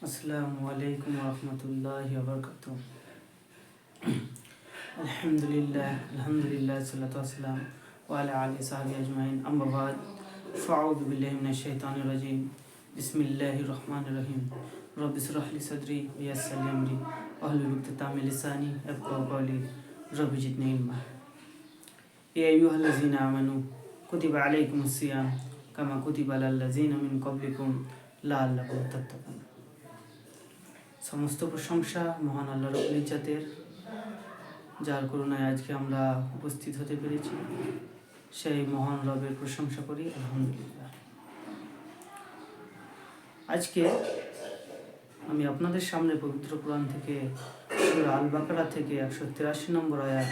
আসসালামু আলাইকুম রহমতুল্লাহ বরকাত আলহামদুলিল্লাহ আলহামদুলিল্লাহ সাল্লাতু আসসালাম ওয়ালা আলি সাহাবি আজমাইন আম্মাবাদ ফাউযু বিল্লাহি মিনাশ শাইতানির রাজিম বিসমিল্লাহির রহমানির রহিম রব্বি ইশরাহ লি সাদরি ওয়া ইয়াসসির লি আমরি ওয়াহলুল উকদাতাম মিন লিসানি ইয়াফকাহু কওলি রব্বি জিদনি ইলমা ইয়া আইয়ুহাল্লাযীনা আমানু কুতিবা আলাইকুমুস সিয়াম কামা কুতিবা আলাল লাযীনা মিন ক্বাবলিকুম লাআল্লাকুম তাত্তাকুন সমস্ত প্রশংসা মহান আল্লাহ রবুল ইজ্জাতের, যার করুণায় আজকে আমরা উপস্থিত হতে পেরেছি। সেই মহান রবের প্রশংসা করি, আলহামদুলিল্লাহ। আজকে আমি আপনাদের সামনে পবিত্র কোরআন থেকে আল বাকারা থেকে একশো তিরাশি নম্বর আয়াত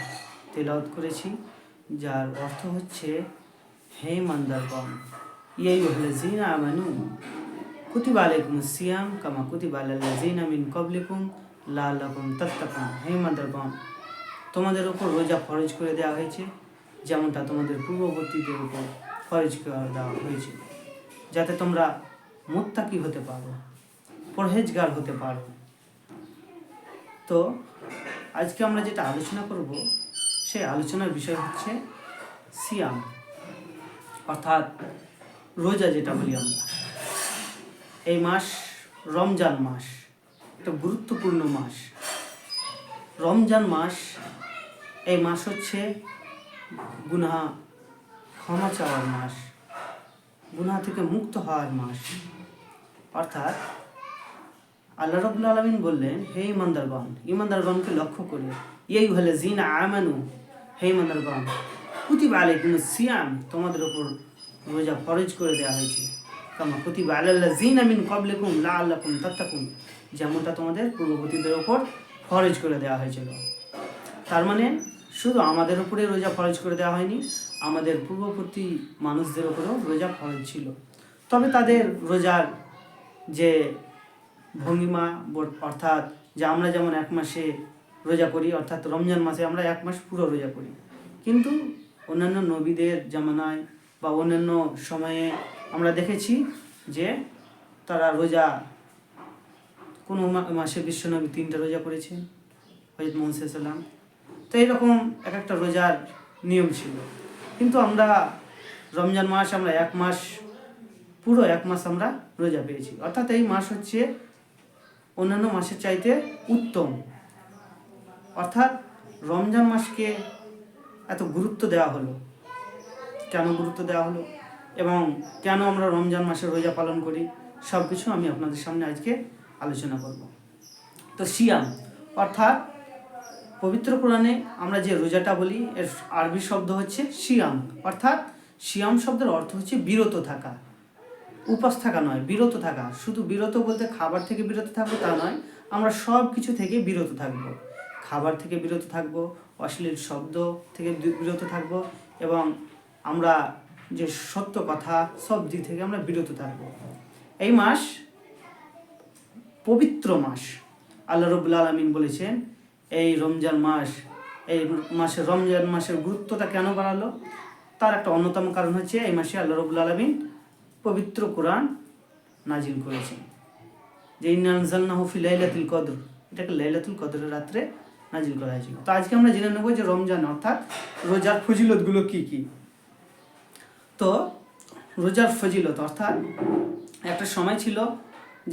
তেলাওয়াত করেছি, যার অর্থ হচ্ছে, হে মান্দারগণ ইয়াই হলেজিনা আমানু কুতিবা আলাইকুম সিয়াম কামা কুতিবা আলাল্লাযিনা মিন ক্বাবলিকুম লাআল্লাকুম তাত্তাকুন হে মাদারগণ, তোমাদের উপর রোজা ফরজ করে দেওয়া হয়েছে, যেমনটা তোমাদের পূর্ববর্তীদের উপর ফরজ করে দেওয়া হয়েছে। যাতে তোমরা মুত্তাকি হতে পারো, পরহেজগার হতে পারো। তো, আজকে আমরা যেটা আলোচনা করব, সেই আলোচনার বিষয় হচ্ছে সিয়াম, অর্থাৎ রোজা যেটা বলি আমরা। এই মাস রমজান মাস, একটা গুরুত্বপূর্ণ মাস। রমজান মাস, এই মাস হচ্ছে গুনাহ ক্ষমা চাওয়ার মাস, গুনাহ থেকে মুক্ত হওয়ার মাস। অর্থাৎ আল্লাহ রবুল আলমিন বললেন, হে ইমানদারগণ ইমানদারগণকে লক্ষ্য করে এই হলে জিনা আমানু, হে ইমানদারগণ কুতিবা আলাইকুম সিয়াম, তোমাদের ওপর রোজা ফরজ করে দেওয়া হয়েছে। কামা কুতিবা আলাল্লাযিনা মিন ক্বাবলিকুম লাআল্লাকুম তাত্তাকুন। যেমনটা তোমাদের পূর্ববর্তীদের ওপর ফরজ করে দেওয়া হয়েছিল। তার মানে শুধু আমাদের উপরে রোজা ফরজ করে দেওয়া হয়নি, আমাদের পূর্ববর্তী মানুষদের উপরেও রোজা ফরজ ছিল। তবে তাদের রোজার যে ভঙ্গিমা অর্থাৎ যে আমরা যেমন এক মাসে রোজা করি, অর্থাৎ রমজান মাসে আমরা এক মাস পুরো রোজা করি। কিন্তু অন্যান্য নবীদের জামানায় বা অন্যান্য সময়ে আমরা দেখেছি যে তারা রোজা কোনো মাসে বিশ্বনবী তিনটা রোজা করেছেন হজরত মোহাম্মদ তো এরকম এক একটা রোজার নিয়ম ছিল। কিন্তু আমরা রমজান মাস আমরা এক মাস, পুরো এক মাস আমরা রোজা পেয়েছি। অর্থাৎ এই মাস হচ্ছে অন্যান্য মাসের চাইতে উত্তম। অর্থাৎ রমজান মাসকে এত গুরুত্ব দেওয়া হলো। কেন গুরুত্ব দেওয়া হলো? এবং কেন আমরা রমজান মাসে রোজা পালন করি সব কিছু আমি আপনাদের সামনে আজকে আলোচনা করব। তো সিয়াম, অর্থাৎ পবিত্র কোরআনে আমরা যে রোজাটা বলি, এর আরবি শব্দ হচ্ছে সিয়াম। অর্থাৎ সিয়াম শব্দের অর্থ হচ্ছে বিরত থাকা। উপাস থাকা নয়, বিরত থাকা। শুধু বিরত বলতে খাবার থেকে বিরত থাকব তা নয়, আমরা সব কিছু থেকে বিরত থাকব। খাবার থেকে বিরত থাকব, অশ্লীল শব্দ থেকে বিরত থাকব এবং আমরা যে সত্য কথা সব দিক থেকে আমরা বিরত থাকব। এই মাস পবিত্র মাস। আল্লাহ রবুল্লা আলমিন বলেছেন, এই রমজান মাস, এই মাসের রমজান মাসের গুরুত্বটা কেন বাড়ালো? তার একটা অন্যতম কারণ হচ্ছে, এই মাসে আল্লাহ রবুল্লা আলমিন পবিত্র কোরআন নাজিল করেছেন। যে ইনানজাল্লাহ ফি লাইলাতুল কদর, এটাকে লাইলাতুল কদরের রাত্রে নাজিল করা হয়েছিল। তো আজকে আমরা জেনে নেব যে রমজান অর্থাৎ রোজার ফজিলতগুলো কি কি। তো রোজার ফজিলত, অর্থাৎ একটা সময় ছিল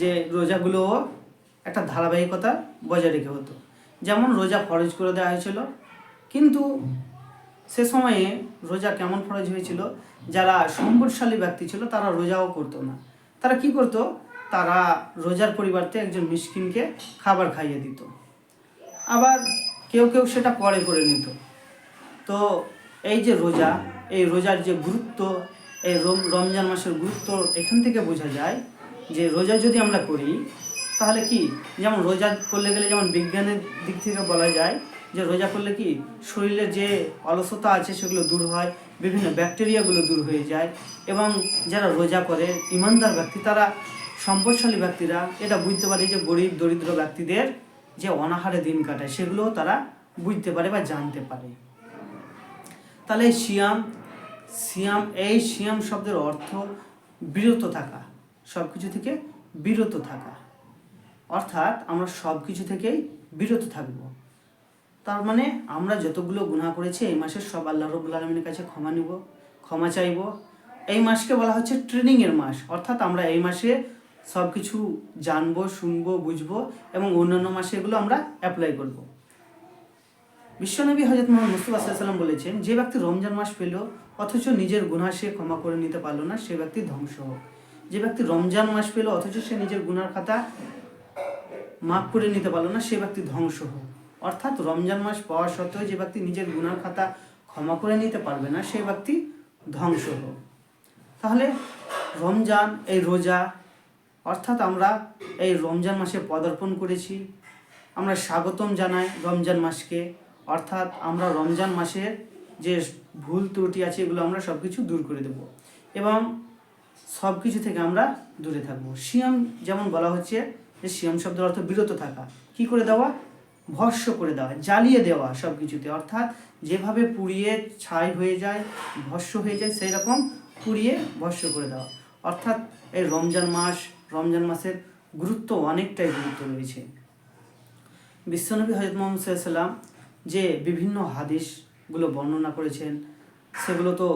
যে রোজাগুলো একটা ধারাবাহিকতা বজায় রেখে হতো। যেমন রোজা ফরজ করে দেওয়া হয়েছিল, কিন্তু সে সময়ে রোজা কেমন ফরজ হয়েছিল? যারা সম্পদশালী ব্যক্তি ছিল, তারা রোজাও করতো না। তারা কি করতো? তারা রোজার পরিবর্তে একজন মিসকিনকে খাবার খাইয়ে দিত। আবার কেউ কেউ সেটা পরে করে নিত। তো এই যে রোজা এই রোজার যে গুরুত্ব, এই রম- রমজান মাসের গুরুত্ব এখান থেকে বোঝা যায় যে রোজা যদি আমরা করি, তাহলে কি? যেমন রোজা করলে গেলে যেমন বিজ্ঞানের দিক থেকে বলা যায় যে রোজা করলে কি? শরীরের যে অলসতা আছে সেগুলো দূর হয়, বিভিন্ন ব্যাকটেরিয়াগুলো দূর হয়ে যায় এবং যারা রোজা করে, ইমানদার ব্যক্তি, তারা সম্পদশালী ব্যক্তিরা এটা বুঝতে পারে যে গরিব, দরিদ্র ব্যক্তিদের যে অনাহারে দিন কাটায়, সেগুলোও তারা বুঝতে পারে বা জানতে পারে। তাহলে সিয়াম সিয়াম এই সিয়াম শব্দের অর্থ বিরত থাকা সব কিছু থেকে বিরত থাকা। অর্থাৎ আমরা সব কিছু থেকেই বিরত থাকব। তার মানে আমরা যতগুলো গুনাহ করেছি এই মাসের সব আল্লাহ রবুল আলমিনের কাছে ক্ষমা নিব, ক্ষমা চাইব। এই মাসকে বলা হচ্ছে ট্রেনিংয়ের মাস। অর্থাৎ আমরা এই মাসে সব কিছু জানব, শুনব, বুঝব এবং অন্যান্য মাসে এগুলো আমরা অ্যাপ্লাই করব। বিশ্বনবী হজরত মোহাম্মদ মুস্তফা সাল্লাম বলেছেন, যে ব্যক্তি রমজান মাস পেল অথচ নিজের গুণা সে ক্ষমা করে নিতে পারল না, সে ব্যক্তি ধ্বংস হোক। যে ব্যক্তি রমজান মাস পেল অথচ সে নিজের গুনার খাতা মাফ করে নিতে পারল না, সে ব্যক্তি ধ্বংস হোক। অর্থাৎ রমজান মাস পাওয়া সত্ত্বেও যে ব্যক্তি নিজের গুনার খাতা ক্ষমা করে নিতে পারবে না, সে ব্যক্তি ধ্বংস হোক। তাহলে রমজান, এই রোজা, অর্থাৎ আমরা এই রমজান মাসে পদার্পণ করেছি। আমরা স্বাগতম জানাই রমজান মাসকে। অর্থাৎ আমরা রমজান মাসের যে ভুল ত্রুটি আছে, এগুলো আমরা সব কিছু দূর করে দেব এবং সব কিছু থেকে আমরা দূরে থাকব। সিয়াম যেমন বলা হচ্ছে যে সিয়াম শব্দের অর্থ বিরত থাকা। কি করে দেওয়া? ভস্য করে দেওয়া, জ্বালিয়ে দেওয়া সব কিছুতে অর্থাৎ যেভাবে পুড়িয়ে ছাই হয়ে যায়, ভস্য হয়ে যায় সেই রকম পুড়িয়ে ভস্য করে দেওয়া। অর্থাৎ এই রমজান মাস, রমজান মাসের গুরুত্ব অনেকটাই গুরুত্ব রয়েছে। বিশ্বনবী হজরত মোহাম্মদ সাল্লাম যে বিভিন্ন হাদিসগুলো বর্ণনা করেছেন, সেগুলো তো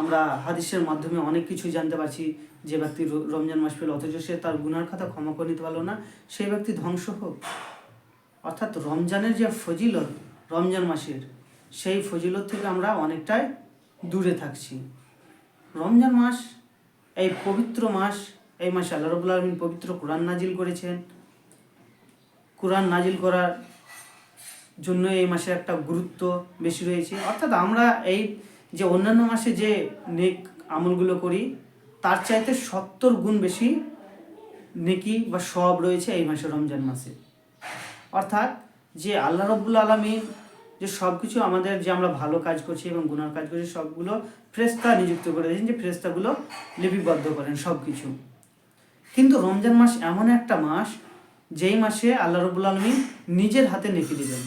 আমরা হাদিসের মাধ্যমে অনেক কিছু জানতে পারছি। যে ব্যক্তি রমজান মাস পেল, অথচ সে তার গুনার খাতা ক্ষমা করে নিতে পারল না, সেই ব্যক্তি ধ্বংস হোক। অর্থাৎ রমজানের যে ফজিলত, রমজান মাসের, সেই ফজিলত থেকে আমরা অনেকটাই দূরে থাকছি। রমজান মাস, এই পবিত্র মাস, এই মাসে আল্লাহ রবুল্লা আলমিন পবিত্র কোরআন নাজিল করেছেন। কোরআন নাজিল করার জন্য এই মাসে একটা গুরুত্ব বেশি রয়েছে। অর্থাৎ আমরা এই যে অন্যান্য মাসে যে নেক আমলগুলো করি, তার চাইতে সত্তর গুণ বেশি নেকি বা সব রয়েছে এই মাসে রমজান মাসে। অর্থাৎ যে আল্লাহ রব্বুল আলমী যে সব কিছু আমাদের যে আমরা ভালো কাজ করছি এবং গুনার কাজ করছি, সবগুলো ফ্রেস্তা নিযুক্ত করে দিয়েছেন, যে ফ্রেস্তাগুলো লিপিবদ্ধ করেন সব কিছু কিন্তু রমজান মাস এমন একটা মাস, যেই মাসে আল্লাহ রবুল আলমী নিজের হাতে নেকি দিবেন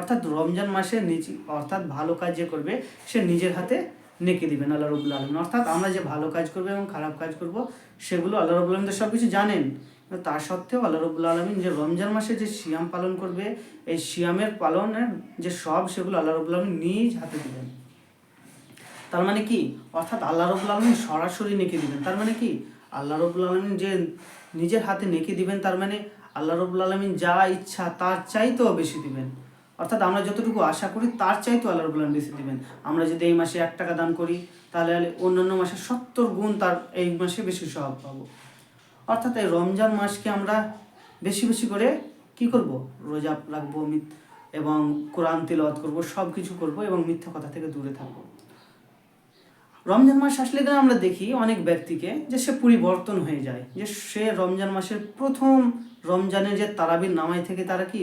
অর্থাৎ রমজান মাসে নিজ, অর্থাৎ ভালো কাজ যে করবে, সে নিজের হাতে নেকি দিবেন আল্লাহ রবুল আলমিন। অর্থাৎ আমরা যে ভালো কাজ করব এবং খারাপ কাজ করব, সেগুলো আল্লাহ রবুল আলমিন তো সব কিছু জানেন তা সত্ত্বেও আল্লাহ রবুল আলমিন যে রমজান মাসে যে সিয়াম পালন করবে, এই সিয়ামের পালনের যে সব, সেগুলো আল্লাহ রবুল আলমিন নিজ হাতে দিবেন। তার মানে কি? অর্থাৎ আল্লাহ রবুল আলমিন সরাসরি নেকি দিবেন। তার মানে কি? আল্লাহ রবুল আলমিন যে নিজের হাতে নেকি দিবেন, তার মানে আল্লাহ রবুল আলমিন যা ইচ্ছা, তার চাইতেও বেশি দিবেন। অর্থাৎ আমরা যতটুকু আশা করি, তার চাইতেও আল্লাহ রবুল আলমিন বেশি দেবেন। আমরা যদি এই মাসে এক টাকা দান করি, তাহলে অন্যান্য মাসে সত্তর গুণ তার এই মাসে বেশি স্বভাব পাবো। অর্থাৎ এই রমজান মাসকে আমরা বেশি বেশি করে কি করব? রোজা রাখব এবং কোরআন তিলওয়াত করব সব কিছু করব এবং মিথ্যা কথা থেকে দূরে থাকব। রমজান মাস আসলে কিন্তু আমরা দেখি অনেক ব্যক্তিকে যে সে পরিবর্তন হয়ে যায়। যে সে রমজান মাসের প্রথম রমজানের যে তারাবির নামাই থেকে তারা কি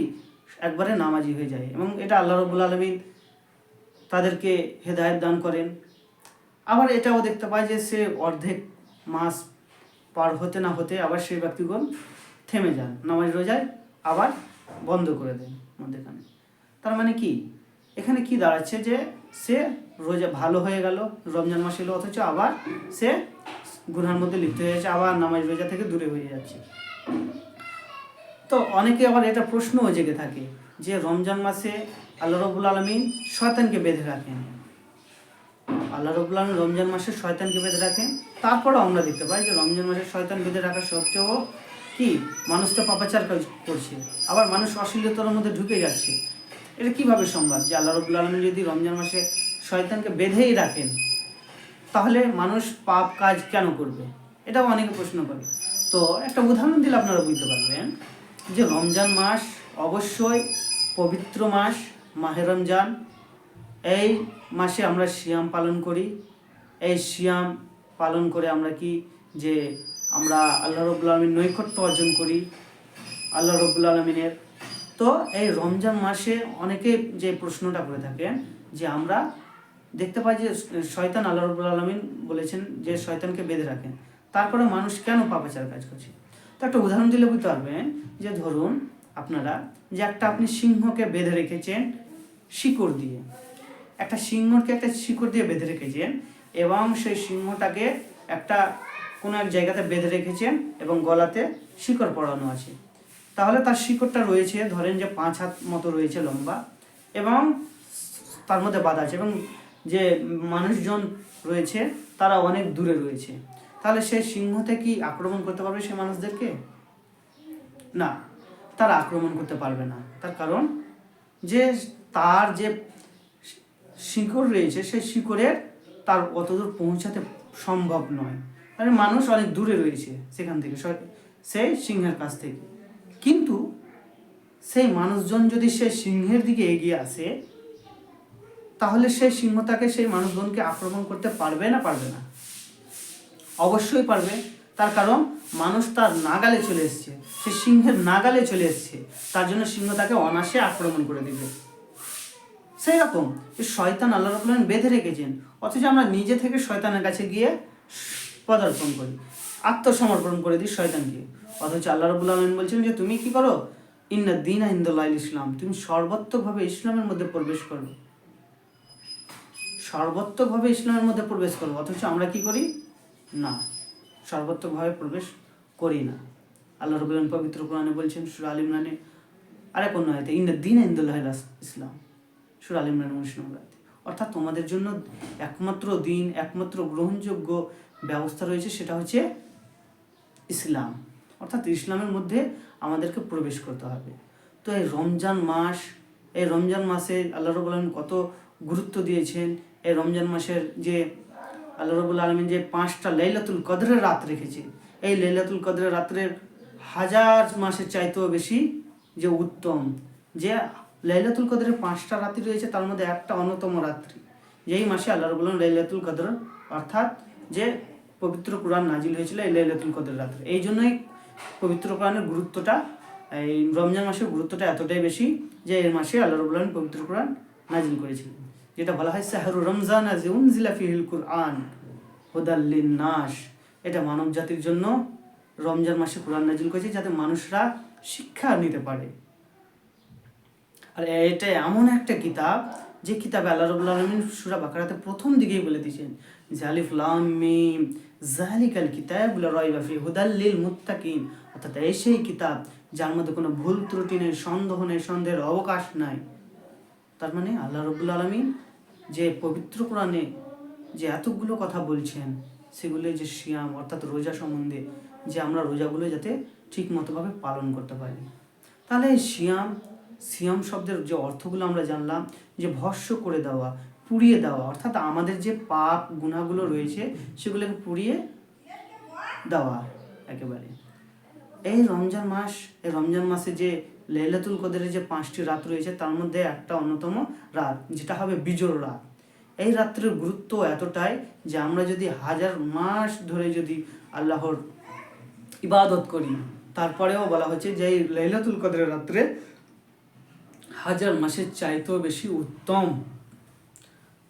একবারে নামাজি হয়ে যায় এবং এটা আল্লাহ রবুল আলমিন তাদেরকে হেদায়েত দান করেন। আবার এটাও দেখতে পাই যে সে অর্ধেক মাস পার হতে না হতে আবার সেই ব্যক্তিগণ থেমে যান, নামাজ রোজায় আবার বন্ধ করে দেন মধ্যেখানে। তার মানে কি? এখানে কি দাঁড়াচ্ছে যে সে রোজা ভালো হয়ে গেল, রমজান মাস এলো, অথচ আবার সে গুনার মধ্যে লিপ্ত হয়ে যাচ্ছে, আবার নামাজ রোজা থেকে দূরে হয়ে যাচ্ছে। তো অনেকে আবার এটা প্রশ্নও জেগে থাকে যে রমজান মাসে আল্লাহ রবুল আলমিন শয়তানকে বেঁধে রাখেন। আল্লাহ রবুল আলমিন রমজান মাসে শয়তানকে বেঁধে রাখেন। তারপরও আমরা দেখতে পাই যে রমজান মাসে শয়তান বেঁধে রাখা সত্ত্বেও কি? মানুষ তো পাপাচার কাজ- করছে। আবার মানুষ অশ্লীলতার মধ্যে ঢুকে যাচ্ছে। এটা কীভাবে সম্ভব যে আল্লাহ রবুল আলমিন যদি রমজান মাসে শয়তানকে বেঁধেই রাখেন? তাহলে মানুষ পাপ কাজ কেন করবে? এটাও অনেকে প্রশ্ন করে। তো একটা উদাহরণ দিলে আপনারা বুঝতে পারবেন। যে রমজান মাস অবশ্যই পবিত্র মাস, মাহে রমজান। এই মাসে আমরা সিয়াম পালন করি। এই সিয়াম পালন করে আমরা কি? যে আমরা আল্লাহ রবুল আলমীর নৈকট্য অর্জন করি, আল্লাহ রবুল আলমিনের। তো এই রমজান মাসে অনেকে যে প্রশ্নটা করে থাকেন, যে আমরা দেখতে পাই যে শয়তান আল্লাহ রবুল আলমিন বলেছেন যে শয়তানকে বেঁধে রাখেন। তারপরে মানুষ কেন পাপাচার কাজ করছে? তো একটা উদাহরণ দিলে বুঝতে পারবেন যে ধরুন আপনারা যে একটা আপনি সিংহকে বেঁধে রেখেছেন শিকড় দিয়ে। একটা সিংহকে একটা শিকড় দিয়ে বেঁধে রেখেছেন এবং সেই সিংহটাকে একটা কোনো এক জায়গাতে বেঁধে রেখেছেন এবং গলাতে শিকড় পড়ানো আছে। তাহলে তার শিকড়টা রয়েছে, ধরেন যে পাঁচ হাত মতো রয়েছে লম্বা এবং তার মধ্যে বাধা আছে এবং যে মানুষজন রয়েছে তারা অনেক দূরে রয়েছে। তাহলে সে সিংহতে কি আক্রমণ করতে পারবে সে মানুষদেরকে? না, তার আক্রমণ করতে পারবে না। তার কারণ যে তার যে শিকড় রয়েছে, সেই শিকড়ের তার অতদূর পৌঁছাতে সম্ভব নয়। মানে মানুষ অনেক দূরে রয়েছে সেখান থেকে সেই সিংহের কাছ থেকে। কিন্তু সেই মানুষজন যদি সেই সিংহের দিকে এগিয়ে আসে, তাহলে সেই সিংহ তাকে সেই মানুষজনকে আক্রমণ করতে পারবে না পারবে না। অবশ্যই পারবে। তার কারণ মানুষ তার নাগালে চলে এসছে। সে সিংহের নাগালে চলে এসছে। তার জন্য সিংহ তাকে অনাসে আক্রমণ করে দিবে। সেই রকম শয়তান আল্লাহ রকমের বেঁধে রেখেছেন। অথচ আমরা নিজে থেকে শয়তানের কাছে গিয়ে পদার্পণ করি। আত্মসমর্পণ করে দিই শয়তানকে। অথচ আল্লাহ রবুল্লা আলমিন বলছেন যে, তুমি কি করো? ইন্না দিন ইন্দুল্লাহ ইসলাম। তুমি সর্বাত্মকভাবে ইসলামের মধ্যে প্রবেশ করো। সর্বাত্মকভাবে ইসলামের মধ্যে প্রবেশ করব অথচ আমরা কি করি? না সর্বাত্মকভাবে প্রবেশ করি না। আল্লাহ রবুল্লাহ পবিত্র কোরআনে বলছেন, সুর আল ইমরানে আরেক অন্য আয়তে, ইন্না দিন ইন্দুল্লাহ ইসলাম। সুর আল ইমরান উনিশ অর্থাৎ তোমাদের জন্য একমাত্র দিন, একমাত্র গ্রহণযোগ্য ব্যবস্থা রয়েছে, সেটা হচ্ছে ইসলাম। অর্থাৎ ইসলামের মধ্যে আমাদেরকে প্রবেশ করতে হবে। তো এই রমজান মাস, এই রমজান মাসে আল্লাহ রবুল কত গুরুত্ব দিয়েছেন? এই রমজান মাসের যে আল্লাহ রবুল আলমিন যে পাঁচটা লাইলাতুল কদরের রাত রেখেছে এই লাইলাতুল কদরের রাত্রের হাজার মাসের চাইতেও বেশি যে উত্তম, যে লাইলাতুল কদরের পাঁচটা রাত্রি রয়েছে, তার মধ্যে একটা অন্যতম রাত্রি। যেই মাসে আল্লাহ রবুল লাইলাতুল কদর, অর্থাৎ যে পবিত্র কোরআন নাজিল হয়েছিল এই লাইলাতুল কদর রাত্রে। এই জন্যই পবিত্র কোরআনের গুরুত্বটা, এই রমজান মাসের গুরুত্বটা এতটাই বেশি যে এর মাসে আল্লাহ রবুল আলমিন পবিত্র কোরআন নাজিল করেছিলেন। যেটা বলা হয় সাহরু রমজান আজ উনজিলা ফিহিল কুরআন হুদাল্লিন নাস এটা মানব জাতির জন্য রমজান মাসে কোরআন নাজিল করেছে যাতে মানুষরা শিক্ষা নিতে পারে। আর এটা এমন একটা কিতাব, যে কিতাবে আল্লাহ রবুল্লা আলমিন সুরা বাকারাতে প্রথম দিকেই বলে দিয়েছেন জালিফ লাম মিম জালিকাল কিতাব রয়বা ফি হুদাল্লিল মুত্তাকিন। অর্থাৎ এই সেই কিতাব, যার মধ্যে কোনো ভুল ত্রুটি নেই, সন্দেহ নেই, সন্দেহের অবকাশ নাই। তার মানে আল্লাহ রবুল্লা আলমিন যে পবিত্র কোরআনে যে এতগুলো কথা বলছেন, সেগুলো যে শিয়াম অর্থাৎ রোজা সম্বন্ধে যে আমরা রোজাগুলো যাতে ঠিক মতোভাবে পালন করতে পারি। তাহলে এই সিয়াম সিয়াম শব্দের যে অর্থগুলো আমরা জানলাম, যে ভস্য করে দেওয়া, পুড়িয়ে দেওয়া, অর্থাৎ আমাদের যে পাপ গুণাগুলো রয়েছে, সেগুলোকে পুড়িয়ে দেওয়া একেবারে। এই রমজান মাস, এই রমজান মাসে যে লেলাতুল কদরের যে পাঁচটি রাত রয়েছে, তার মধ্যে একটা অন্যতম রাত, যেটা হবে বিজোড় রাত। এই রাত্রের গুরুত্ব এতটাই যে আমরা যদি হাজার মাস ধরে যদি আল্লাহর ইবাদত করি, তারপরেও বলা হচ্ছে যে এই লাইলাতুল কদরের রাত্রে হাজার মাসের চাইতেও বেশি উত্তম।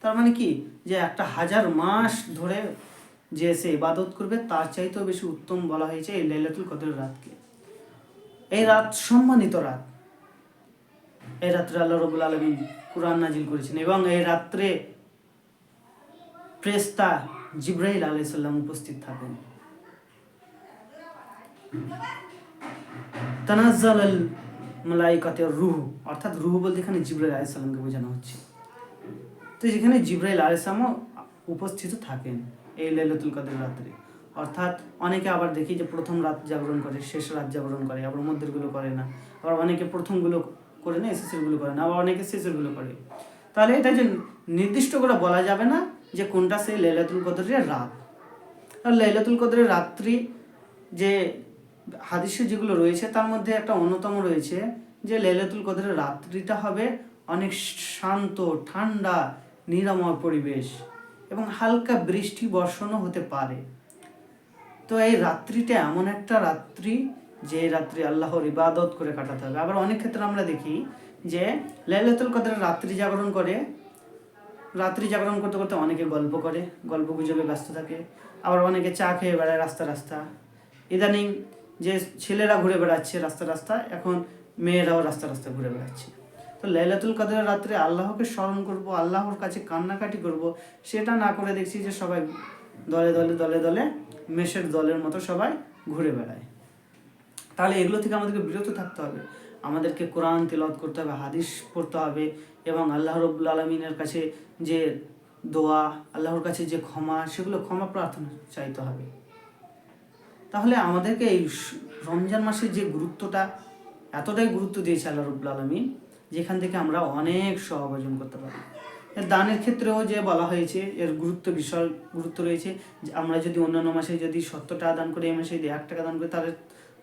তার মানে কি? যে একটা হাজার মাস ধরে যে সে ইবাদত করবে, তার চাইতেও বেশি উত্তম বলা হয়েছে এই লাইলাতুল কদরের রাতকে। এই রাত সম্মানিত রাত। এই রাত্রে আল্লাহ রবুল আলমিন কোরআন নাজিল করেছেন এবং এই রাত্রে প্রেস্তা জিব্রাহিল আলাইসাল্লাম উপস্থিত থাকেন। তানাজ্জাল আল মালাইকাতের রুহ, অর্থাৎ রুহ বলতে এখানে জিব্রাইল আলাইসাল্লামকে বোঝানো হচ্ছে। তো যেখানে জিব্রাইল আলাইসালামও উপস্থিত থাকেন এই লাইলাতুল কদর রাত্রে। অর্থাৎ অনেকে আবার দেখি যে প্রথম রাত জাগরণ করে, শেষ রাত জাগরণ করে, আবার মধ্যেরগুলো করে না, আবার অনেকে প্রথমগুলো করে না এসএসএলগুলো করে না, আবার অনেকে শেষেরগুলো করে। তাহলে এটা যে নির্দিষ্ট করে বলা যাবে না যে কোনটা সেই লাইলাতুল কদরের রাত। আর লাইলাতুল কদরের রাত্রি যে হাদিসে যেগুলো রয়েছে, তার মধ্যে একটা অন্যতম রয়েছে যে লাইলাতুল কদরের রাত্রিটা হবে অনেক শান্ত, ঠান্ডা, নিরাময় পরিবেশ এবং হালকা বৃষ্টি বর্ষণও হতে পারে। তো এই রাত্রিটা এমন একটা রাত্রি যে রাত্রি আল্লাহর ইবাদত করে কাটাতে হবে। আবার অনেক ক্ষেত্রে আমরা দেখি যে লাইলাতুল কদরের রাত্রি জাগরণ করে, রাত্রি জাগরণ করতে করতে অনেকে গল্প করে, গল্প গুজবে ব্যস্ত থাকে। আবার অনেকে চা খেয়ে বেড়ায় রাস্তা রাস্তা। ইদানিং যে ছেলেরা ঘুরে বেড়াচ্ছে রাস্তা রাস্তা, এখন মেয়েরাও রাস্তা রাস্তা ঘুরে বেড়াচ্ছে। তো লাইলাতুল কাদের রাত্রে আল্লাহকে স্মরণ করব, আল্লাহর কাছে কান্নাকাটি করব, সেটা না করে দেখছি যে সবাই দলে দলে দলে দলে মেষের দলের মতো সবাই ঘুরে বেড়ায়। তাহলে এগুলো থেকে আমাদেরকে বিরত থাকতে হবে। আমাদেরকে কোরআন তেলাওয়াত করতে হবে, হাদিস পড়তে হবে এবং আল্লাহ রব্বুল আলমিনের কাছে যে দোয়া, আল্লাহর কাছে যে ক্ষমা, সেগুলো ক্ষমা প্রার্থনা চাইতে হবে। তাহলে আমাদেরকে এই রমজান মাসের যে গুরুত্বটা, এতটাই গুরুত্ব দিয়েছে আল্লাহ রব্বুল আলমিন, যেখান থেকে আমরা অনেক সহ অর্জন করতে পারি। দানের ক্ষেত্রেও যে বলা হয়েছে, এর গুরুত্ব বিশাল গুরুত্ব রয়েছে। আমরা যদি অন্যান্য মাসে যদি সত্তর টাকা দান করি, এই মাসে যদি এক টাকা দান করি, তাহলে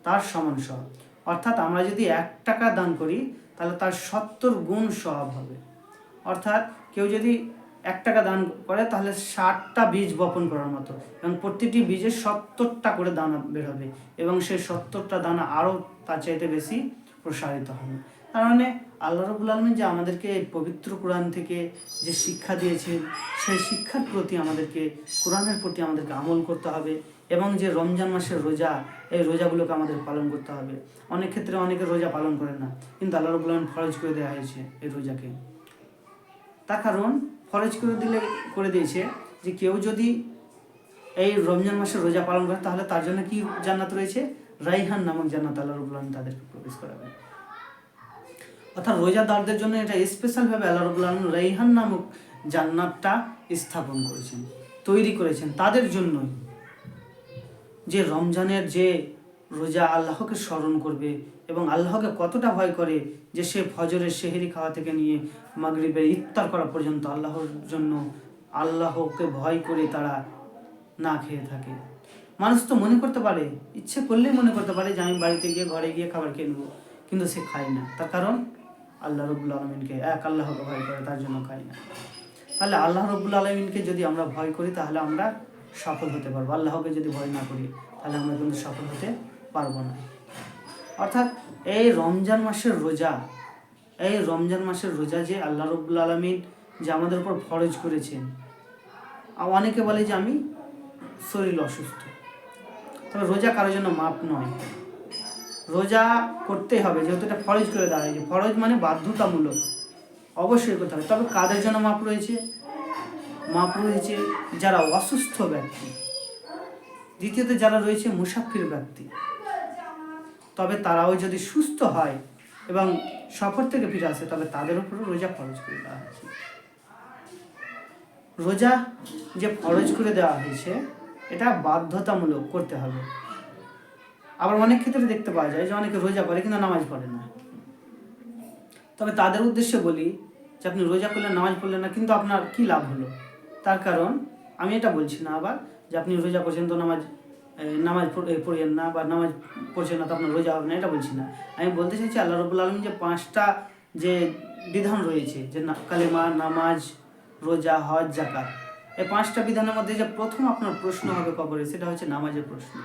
তার সমান সব। অর্থাৎ আমরা যদি এক টাকা দান করি, তাহলে তার সত্তর গুণ সব হবে। অর্থাৎ কেউ যদি এক টাকা দান করে, তাহলে ষাটটা বীজ বপন করার মতো। এবং প্রতিটি বীজে সত্তরটা করে দানা বের হবে। এবং সেই সত্তরটা দানা আরও তার চাইতে বেশি প্রসারিত হবে। মানে আল্লাহ রবুল আলমিন যে আমাদেরকে পবিত্র কোরআন থেকে যে শিক্ষা দিয়েছেন, সেই শিক্ষার প্রতি আমাদেরকে, কোরআনের প্রতি আমাদেরকে আমল করতে হবে এবং যে রমজান মাসের রোজা, এই রোজাগুলোকে আমাদের পালন করতে হবে। অনেক ক্ষেত্রে অনেকে রোজা পালন করে না, কিন্তু আল্লাহ রবুল আলমিন ফরজ করে দেওয়া হয়েছে এই রোজাকে। তার কারণ, ফরজ করে দিলে, করে দিয়েছে যে কেউ যদি এই রমজান মাসের রোজা পালন করে, তাহলে তার জন্য কি জান্নাত রয়েছে? রাইহান নামক জান্নাত আল্লাহ রবুল আলমিন তাদেরকে প্রবেশ করাবে। অর্থাৎ রোজাদারদের জন্য এটা স্পেশালভাবে আল্লাহ আলম রাইহান নামক জান্নাতটা স্থাপন করেছেন, তৈরি করেছেন তাদের জন্যই। যে রমজানের যে রোজা আল্লাহকে স্মরণ করবে এবং আল্লাহকে কতটা ভয় করে যে সে ফজরের সেহেরি খাওয়া থেকে নিয়ে মাগরিবের ইফতার করা পর্যন্ত আল্লাহর জন্য আল্লাহকে ভয় করে তারা না খেয়ে থাকে। মানুষ তো মনে করতে পারে, ইচ্ছে করলেই মনে করতে পারে যে আমি বাড়িতে গিয়ে ঘরে গিয়ে খাবার খেয়ে নেব, কিন্তু সে খায় না। তার কারণ আল্লাহ রবুল আলমিনকে, এক আল্লাহকে ভয় করে, তার জন্য খায় না। তাহলে আল্লাহ রবুল আলমিনকে যদি আমরা ভয় করি, তাহলে আমরা সফল হতে পারব। আল্লাহকে যদি ভয় না করি, তাহলে আমরা কিন্তু সফল হতে পারব না। অর্থাৎ এই রমজান মাসের রোজা, এই রমজান মাসের রোজা যে আল্লাহ রবুল আলমিন যে আমাদের উপর ফরজ করেছেন অনেকে বলে যে আমি শরীর অসুস্থ। তবে রোজা কারোর জন্য মাপ নয়। রোজা করতে হবে, যেহেতু এটা ফরজ করে দেওয়া হয়েছে। ফরজ মানে বাধ্যতামূলক। অবশ্যই করতে হবে। তবে কাদের জন্য মাপ রয়েছে? মাপ রয়েছে যারা অসুস্থ ব্যক্তি। দ্বিতীয়ত, যারা রয়েছে মুসাফির ব্যক্তি। তবে তারাও যদি সুস্থ হয় এবং সফর থেকে ফিরে আসে, তবে তাদের উপরও রোজা ফরজ করে দেওয়া হয়েছে। রোজা যে ফরজ করে দেওয়া হয়েছে, এটা বাধ্যতামূলক করতে হবে। আবার অনেক ক্ষেত্রে দেখতে পাওয়া যায় যে অনেকে রোজা করে কিন্তু নামাজ পড়ে না। তবে তাদের উদ্দেশ্যে বলি যে আপনি রোজা করলেন নামাজ পড়লেন না, কিন্তু আপনার কি লাভ হলো? তার কারণ আমি এটা বলছি না আবার যে আপনি রোজা করছেন তো নামাজ নামাজ পড়- পড়েন না বা নামাজ পড়ছেন না তো আপনার রোজা হবে না, এটা বলছি না। আমি বলতে চাইছি আল্লাহ রবুল আলম যে পাঁচটা যে বিধান রয়েছে যে কালেমা, নামাজ, রোজা, হজ জাকাত এই পাঁচটা বিধানের মধ্যে যে প্রথম আপনার প্রশ্ন হবে কবরে, সেটা হচ্ছে নামাজের প্রশ্ন।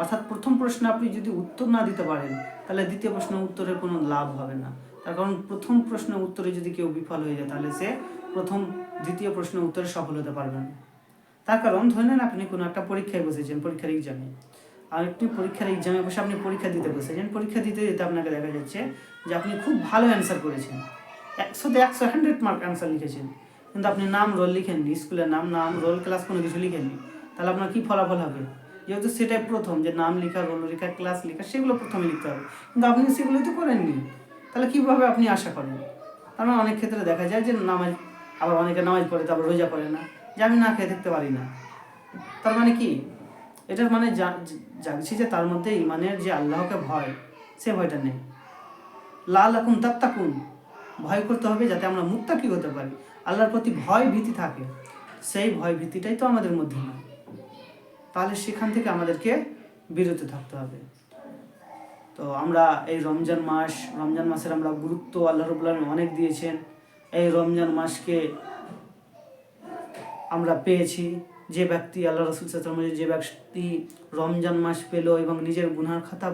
অর্থাৎ প্রথম প্রশ্নে আপনি যদি উত্তর না দিতে পারেন, তাহলে দ্বিতীয় প্রশ্নের উত্তরের কোনো লাভ হবে না। তার কারণ প্রথম প্রশ্নের উত্তরে যদি কেউ বিফল হয়ে যায়, তাহলে সে প্রথম দ্বিতীয় প্রশ্নের উত্তরে সফল হতে পারবে না। তার কারণ ধরে নেন আপনি কোনো একটা পরীক্ষায় বসেছেন, পরীক্ষার এক্সামে আর একটি পরীক্ষার এক্সামে বসে আপনি পরীক্ষা দিতে বসেছেন। পরীক্ষা দিতে দিতে আপনাকে দেখা যাচ্ছে যে আপনি খুব ভালো অ্যান্সার করেছেন। একশোতে একশো হান্ড্রেড মার্ক অ্যান্সার লিখেছেন। কিন্তু আপনি নাম রোল লিখেননি, স্কুলের নাম নাম রোল ক্লাস কোনো কিছু লিখেননি। তাহলে আপনার কি ফলাফল হবে? যেহেতু সেটাই প্রথম, যে নাম লেখা, রোল লেখা, ক্লাস লেখা, সেগুলো প্রথমে লিখতে হবে। কিন্তু আপনি সেগুলো তো করেননি। তাহলে কীভাবে আপনি আশা করেন? তার মানে অনেক ক্ষেত্রে দেখা যায় যে নামাজ, আবার অনেকে নামাজ পড়ে তারপর রোজা পড়ে না, যে আমি না খেয়ে থাকতে পারি না। তার মানে কি? এটার মানে জা- জানছি যে তার মধ্যে ইমানের যে আল্লাহকে ভয়, সে ভয়টা নেই। লাল আকুন তাত্তাকুন, ভয় করতে হবে যাতে আমরা মুত্তাকি হতে পারি। আল্লাহর প্রতি ভয় ভীতি থাকে। সেই ভয় ভীতিটাই তো আমাদের মধ্যে নয় তাহলে সেখান থেকে আমাদেরকে বিরত থাকতে হবে। তো আমরা এই রমজান মাস, রমজান মাসের আমরা গুরুত্ব আল্লাহ রবুল্লাহ অনেক দিয়েছেন। এই রমজান মাসকে আমরা পেয়েছি। যে ব্যক্তি আল্লাহ রসুল সাল্লাম যে ব্যক্তি রমজান মাস পেল এবং নিজের গুনার খাতা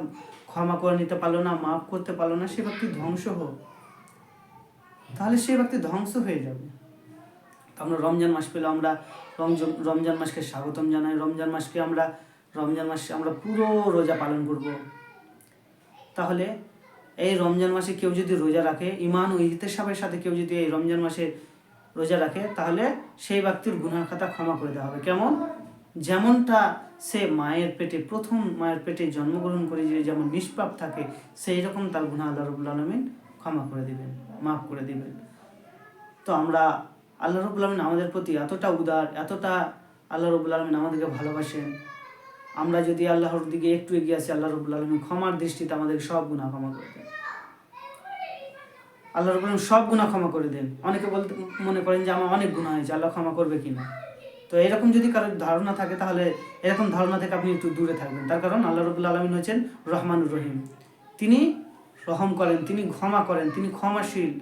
ক্ষমা করে নিতে পারল না, মাফ করতে পারল না, সে ব্যক্তি ধ্বংস হোক। তাহলে সে ব্যক্তি ধ্বংস হয়ে যাবে। আমরা রমজান মাস পেলে আমরা রমজান রমজান মাসকে স্বাগতম জানাই। রমজান মাসকে আমরা, রমজান মাসে আমরা পুরো রোজা পালন করব। তাহলে এই রমজান মাসে কেউ যদি রোজা রাখে ইমান ও ইতেসাবের সাথে কেউ যদি এই রমজান মাসে রোজা রাখে, তাহলে সেই ব্যক্তির গুনার খাতা ক্ষমা করে দেওয়া হবে। কেমন? যেমনটা সে মায়ের পেটে, প্রথম মায়ের পেটে জন্মগ্রহণ করে যে যেমন নিষ্পাপ থাকে, সেই রকম তার গুণা আল্লাহ রবুল আলমিন ক্ষমা করে দিবেন, মাফ করে দিবেন। তো আমরা আল্লাহ রবুল আলমিন আমাদের প্রতি এতটা উদার, এতটা আল্লাহ রবুল আলমিন আমাদেরকে ভালোবাসেন। আমরা যদি আল্লাহর দিকে একটু এগিয়ে আসি, আল্লাহ রবুল আলমিন ক্ষমার দৃষ্টিতে আমাদের সব গুণা ক্ষমা করে দেন। আল্লাহ রবুল আলমিন সব গুণা ক্ষমা করে দেন। অনেকে বলতে, মনে করেন যে আমার অনেক গুণা হয়েছে, আল্লাহ ক্ষমা করবে কিনা তো এরকম যদি কারোর ধারণা থাকে, তাহলে এরকম ধারণা থেকে আপনি একটু দূরে থাকবেন। তার কারণ আল্লাহ রবুল্লা আলমিন হচ্ছেন রহমানুর রহিম। তিনি রহম করেন, তিনি ক্ষমা করেন, তিনি ক্ষমাশীল।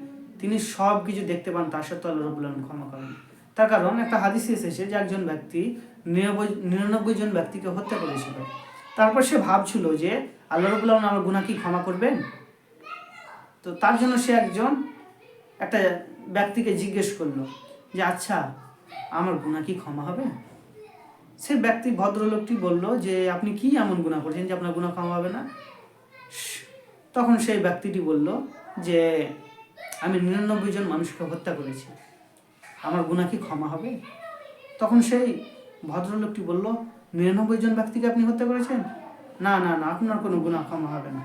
তিনি সব কিছু দেখতে পান, তার সত্ত্বেও আল্লাহ রবুল্লা আলমিন ক্ষমা করেন। তার কারণ একটা হাদিস এসেছে যে একজন ব্যক্তি নিরানব্বই নিরানব্বই জন ব্যক্তিকে হত্যা করেছিল। তারপর সে ভাবছিল যে আল্লাহ রবুল্লা আলমিন আমার গুণা কি ক্ষমা করবেন? তো তার জন্য সে একজন একটা ব্যক্তিকে জিজ্ঞেস করল যে আচ্ছা আমার গুণা কি ক্ষমা হবে? সে ব্যক্তি ভদ্রলোকটি বলল যে, আপনি কি এমন গুণা করছেন যে আপনার গুণা ক্ষমা হবে না? তখন সেই ব্যক্তিটি বলল যে আমি নিরানব্বই জন মানুষকে হত্যা করেছি। আমার গুণা কি ক্ষমা হবে? তখন সেই ভদ্রলোকটি বলল, নিরানব্বই জন ব্যক্তিকে আপনি হত্যা করেছেন? না না না, আপনার কোনো গুণা ক্ষমা হবে না।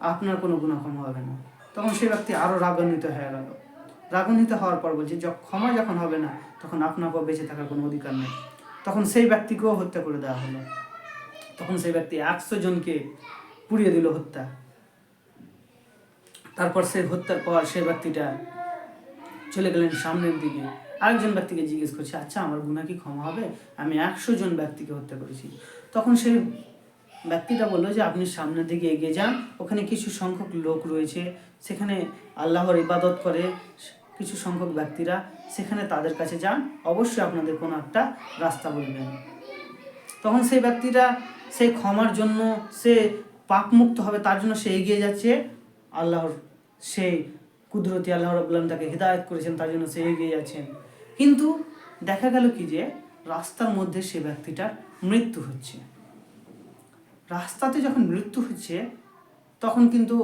আপনার কোনো গুণা ক্ষমা হবে না। তখন সেই ব্যক্তি আরও রাগান্বিত হয়ে গেল। রাগান্বিত হওয়ার পর বলছে ক্ষমা যখন হবে না, তখন আপনাকেও বেঁচে থাকার কোনো অধিকার নেই। তখন সেই ব্যক্তিকেও হত্যা করে দেওয়া হলো। তখন সেই ব্যক্তি একশো জনকে পুড়িয়ে দিল হত্যা। তারপর সেই হত্যার পর সেই ব্যক্তিটা চলে গেলেন সামনের দিকে। আরেকজন ব্যক্তিকে জিজ্ঞেস করছে আচ্ছা আমার গুণা কি ক্ষমা হবে? আমি একশো জন ব্যক্তিকে হত্যা করেছি। তখন সেই ব্যক্তিটা বলল যে, আপনি সামনের দিকে এগিয়ে যান। ওখানে কিছু সংখ্যক লোক রয়েছে। সেখানে আল্লাহর ইবাদত করে কিছু সংখ্যক ব্যক্তিরা সেখানে তাদের কাছে যান। অবশ্যই আপনাদের কোনো একটা রাস্তা বলবেন তখন সেই ব্যক্তিটা সেই ক্ষমার জন্য সে পাপমুক্ত হবে, তার জন্য সে এগিয়ে যাচ্ছে আল্লাহর সেই কুদরতি আল্লাহ রবুল্লাম তাকে হৃদায়ত করেছেন, তার জন্য সে এগিয়ে যাচ্ছেন। কিন্তু দেখা গেল কি যে, রাস্তার মধ্যে সে ব্যক্তিটার মৃত্যু হচ্ছে। রাস্তাতে যখন মৃত্যু হচ্ছে, তখন কিন্তু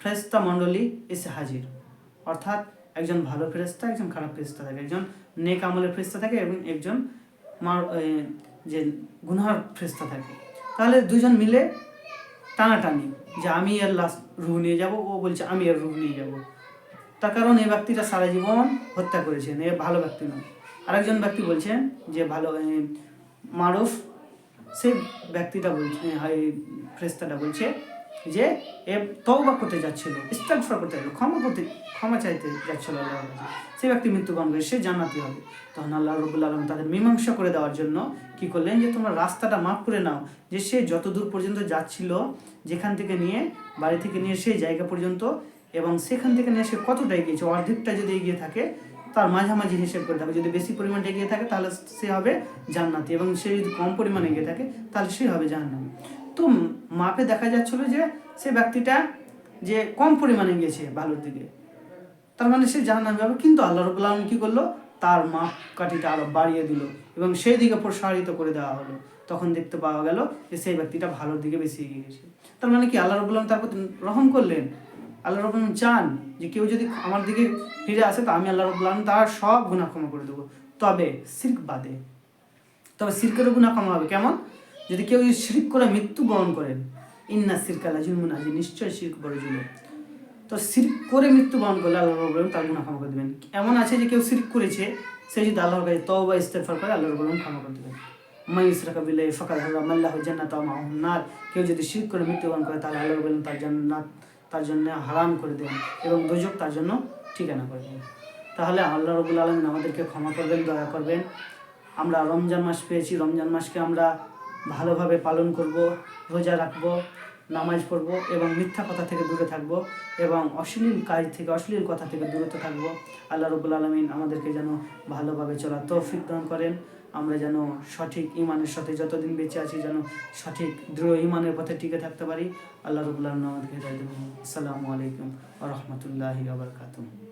ফেরেস্তা মণ্ডলী এসে হাজির। অর্থাৎ একজন ভালো ফেরেস্তা একজন খারাপ ফেরেস্তা থাকে, একজন নেক আমলের ফেরেস্তা থাকে এবং একজন যে গুনহার ফেরেস্তা থাকে। তাহলে দুজন মিলে টানাটানি যে আমি এর লাস্ট রুহ নিয়ে যাব, ও বলছে, আমি এর রুহ নিয়ে যাব। তার কারণ এই ব্যক্তিটা সারা জীবন হত্যা করেছেন, এ ভালো ব্যক্তি নয়। আরেকজন ব্যক্তি বলছেন যে ভালো মারুফ সে ব্যক্তিটা বলছে হয় ফ্রেস্তাটা বলছে যে এ তওবা করতে যাচ্ছিল, ইস্তাগফার করতে যাচ্ছিল, ক্ষমা করতে, ক্ষমা চাইতে যাচ্ছিল আল্লাহর কাছে। সেই ব্যক্তি মৃত্যুবরণ করে সে জান্নাতি হবে। তখন আল্লাহ রবুল্লা আলম তাদের মীমাংসা করে দেওয়ার জন্য কি করলেন যে, তোমরা রাস্তাটা মাফ করে নাও, যে সে যত দূর পর্যন্ত যাচ্ছিল, যেখান থেকে নিয়ে, বাড়ি থেকে নিয়ে সেই জায়গা পর্যন্ত এবং সেখান থেকে নিয়ে সে কতটা এগিয়েছে অর্ধেকটা যদি এগিয়ে থাকে, তার মাঝামাঝি হিসেব করে থাকে। যদি বেশি পরিমাণে এগিয়ে থাকে, তাহলে সে হবে জান্নাতি এবং সে যদি কম পরিমাণে এগিয়ে থাকে, তাহলে সে হবে জাহান্নামী। তো মাপে দেখা যাচ্ছিল যে সে ব্যক্তিটা যে কম পরিমাণে গিয়েছে ভালোর দিকে। তার মানে সে জাহান্নামী হবে কিন্তু আল্লাহ রবুল আলম কী করল? তার মাপ কাঠিটা আরও বাড়িয়ে দিল এবং সেই দিকে প্রসারিত করে দেওয়া হলো। তখন দেখতে পাওয়া গেল যে সেই ব্যক্তিটা ভালোর দিকে বেশি এগিয়ে গেছে। তার মানে কি আল্লাহ রবুল আলম তার প্রতি রহম করলেন? আল্লাহ রবুল আলম চান যে কেউ যদি আমার দিকে ফিরে আসে, তো আমি আল্লাহ রবুল আলম তার সব গুণা ক্ষমা করে দেবো। তবে সির্ক বাদে। তবে সিরকেরও গুণা ক্ষমা হবে। কেমন? যদি কেউ শিরিক করে মৃত্যুবরণ করেন, ইন্না সিরকালা জুলমুন আজি নিশ্চয় শিরক বড় জুলুম। তো সিরিক করে মৃত্যুবরণ করলে আল্লাহ আলম তার গুণা ক্ষমা করে দেবেন। এমন আছে যে কেউ সিরিক করেছে, সে যদি আল্লাহর কাছে তও বা ইস্তেগফার করে, আল্লাহ আলম ক্ষমা করে দেবেন। মাই ইসরাকা বিল্লাহি ফাকাদ হারাম আল্লাহু জান্নাত ওয়া মাহুন নার, কেউ যদি শিরক করে মৃত্যুবরণ করে, তাহলে আল্লাহ আলম তার জান্নাত, তার জন্য হারাম করে দেন এবং দুজক তার জন্য ঠিকানা করে দেন তাহলে আল্লাহ রবুল আলমিন আমাদেরকে ক্ষমা করবেন, দয়া করবেন। আমরা রমজান মাস পেয়েছি, রমজান মাসকে আমরা ভালোভাবে পালন করব, রোজা রাখব, নামাজ পড়ব এবং মিথ্যা কথা থেকে দূরে থাকব এবং অশ্লীল কাজ থেকে, অশ্লীল কথা থেকে দূরত থাকব। আল্লাহ রবুল আলমিন আমাদেরকে যেন ভালোভাবে চলার তৌফিক দান করেন। আমরা যেন সঠিক ইমানের সাথে যতদিন বেঁচে আছি যেন সঠিক, দৃঢ় ইমানের পথে টিকে থাকতে পারি। আল্লাহ রবুল্লাহ আমাদেরকে হৃদয় আসসালামু আলাইকুম রহমতুল্লাহি আবরকাতুম